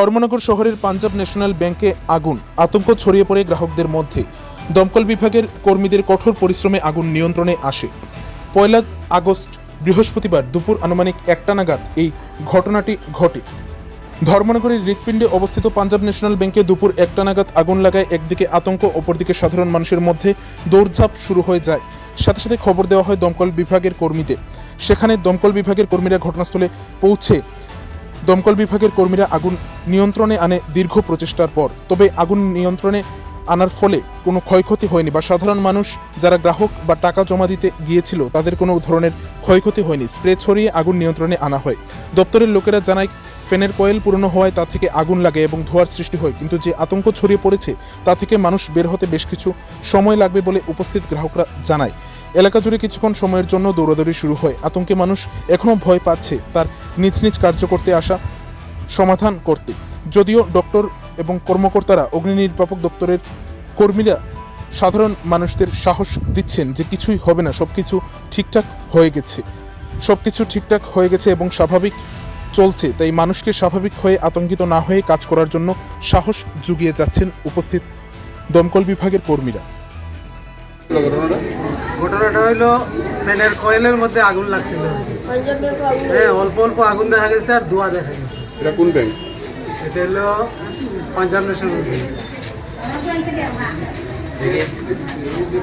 ধর্মনগর শহরের পাঞ্জাব ন্যাশনাল ব্যাংকে আগুন, আতঙ্ক ছড়িয়ে পড়ে গ্রাহকদের মধ্যে। দমকল বিভাগের কর্মীদের কঠোর পরিশ্রমে আগুন নিয়ন্ত্রণে আসে। পয়লা আগস্ট, বৃহস্পতিবার দুপুর আনুমানিক একটা নাগাদ এই ঘটনাটি ঘটে। ধর্মনগরের হৃৎপিণ্ডে অবস্থিত পাঞ্জাব ন্যাশনাল ব্যাংকে দুপুর একটা নাগাদ আগুন লাগায় একদিকে আতঙ্ক, অপরদিকে সাধারণ মানুষের মধ্যে দৌড়ঝাঁপ শুরু হয়ে যায়। সাথে সাথে খবর দেওয়া হয় দমকল বিভাগের কর্মীদের। সেখানে দমকল বিভাগের কর্মীরা ঘটনাস্থলে পৌঁছে দমকল বিভাগের কর্মীরা আগুন নিয়ন্ত্রণে আনে দীর্ঘ প্রচেষ্টার পর। তবে আগুন নিয়ন্ত্রণে আনার ফলে কোনো ক্ষয়ক্ষতি হয়নি বা সাধারণ মানুষ যারা গ্রাহক বা টাকা জমা দিতে গিয়েছিল তাদের কোনো ধরনের ক্ষয়ক্ষতি হয়নি। স্প্রে ছড়িয়ে আগুন নিয়ন্ত্রণে আনা হয়। দপ্তরের লোকেরা জানায় ফ্যানের কয়েল পুরনো হওয়ায় তা থেকে আগুন লাগে এবং ধোয়ার সৃষ্টি হয়, কিন্তু যে আতঙ্ক ছড়িয়ে পড়েছে তা থেকে মানুষ বের হতে বেশ কিছু সময় লাগবে বলে উপস্থিত গ্রাহকরা জানায়। এলাকা জুড়ে কিছুক্ষণ সময়ের জন্য দৌড়াদৌড়ি শুরু হয়। আতঙ্কে মানুষ এখনও ভয় পাচ্ছে। তার নিজ নিজ কার্য করতে আসা, সমাধান করতে। যদিও ডক্টর এবং কর্মকর্তারা অগ্নি নির্বাপক দপ্তরের কর্মীরা সাধারণ মানুষদের সাহস দিচ্ছেন যে কিছুই হবে না, সবকিছু ঠিকঠাক হয়ে গেছে। সবকিছু ঠিকঠাক হয়ে গেছে এবং স্বাভাবিক চলছে, তাই মানুষকে স্বাভাবিক হয়ে আতঙ্কিত না হয়ে কাজ করার জন্য সাহস জুগিয়ে যাচ্ছেন উপস্থিত দমকল বিভাগের কর্মীরা। ঘটনাটা হইল ফ্যানের কয়েলের মধ্যে আগুন লাগছিল। হ্যাঁ অল্প অল্প আগুন দেখা গেছে আর দোয়া দেখা গেছে। এটা কোন ব্যাংক? এটা হলো পাঞ্জাব ন্যাশনাল ব্যাংক।